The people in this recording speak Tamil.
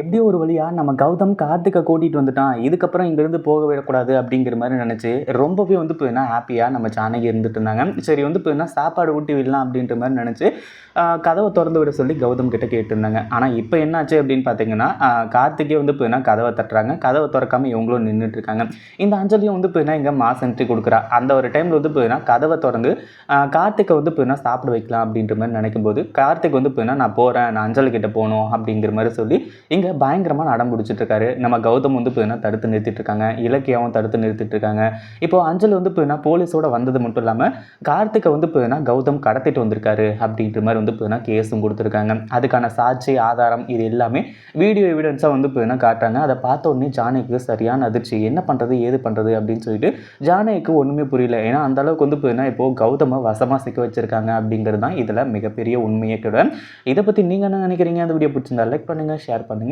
எப்படியோ ஒரு வழியா நம்ம கௌதம் கார்த்திகை கூட்டிகிட்டு வந்துட்டான். இதுக்கப்புறம் இங்கேருந்து போக விடக்கூடாது அப்படிங்கிற மாதிரி நினச்சி ரொம்பவே வந்து போயின்னா ஹாப்பியாக நம்ம ஜானகி இருந்துட்டு இருந்தாங்க. சரி வந்து போயின்னா சாப்பாடு ஊட்டி விடலாம் அப்படின்ற மாதிரி நினச்சி கதவை திறந்து விட சொல்லி கௌதம் கிட்ட கேட்டிருந்தாங்க ஆனால் இப்போ என்னாச்சு அப்படின்னு பார்த்தீங்கன்னா ஆஹ் கார்த்திகே வந்து போயின்னா கதவை தட்டுறாங்க. கதவை திறக்காம இவங்களும் நின்றுட்டு இருக்காங்க. இந்த அஞ்சலியும் வந்து போயின்னா இங்கே மாஸ் என்ட்ரி கொடுக்குறா. அந்த ஒரு டைமில் வந்து போயின்னா கதவை திறந்து கார்த்திகை வந்து போயின்னா சாப்பிட வைக்கலாம் அப்படின்ற மாதிரி நினைக்கும் போது கார்த்திக் வந்து போயின்னா நான் போகிறேன் நான் அஞ்சலி கிட்ட போகணும் அப்படிங்கிற மாதிரி சொல்லி இங்கே பயங்கரமாக நடம் பிடிச்சிட்ருக்காரு. நம்ம கௌதம் வந்து போயின்னா தடுத்து நிறுத்திட்டுருக்காங்க இலக்கியாவும் தடுத்து நிறுத்திட்டுருக்காங்க இப்போது இப்போ வந்து வந்து என்ன போலீஸோட வந்தது மட்டும் இல்லாமல் கார்த்திகை வந்து போயின்னா கௌதம் கடத்திட்டு வந்திருக்காரு அப்படின்ற மாதிரி வந்து போயின்னா கேஸும் கொடுத்துருக்காங்க. அதுக்கான சாட்சி ஆதாரம் இது எல்லாமே வீடியோ எவிடன்ஸாக வந்து போயின்னா காட்டுறாங்க. அதை பார்த்த உடனே ஜானகிக்கு சரியான அதிர்ச்சி. என்ன பண்ணுறது ஏது பண்ணுறது அப்படின்னு சொல்லிட்டு ஜானகிக்கு ஒன்றுமே புரியல. ஏன்னா அந்த அளவுக்கு வந்து என்ன இப்போது கௌதமை வசமாக சிக்க வச்சுருக்காங்க அப்படிங்கிறது தான் இதில் மிகப்பெரிய உண்மையை கூட இதை பற்றி நீங்கள் என்ன நினைக்கிறீங்க? அந்த வீடியோ பிடிச்சிருந்தா லைக் பண்ணுங்கள் ஷேர் பண்ணுங்கள்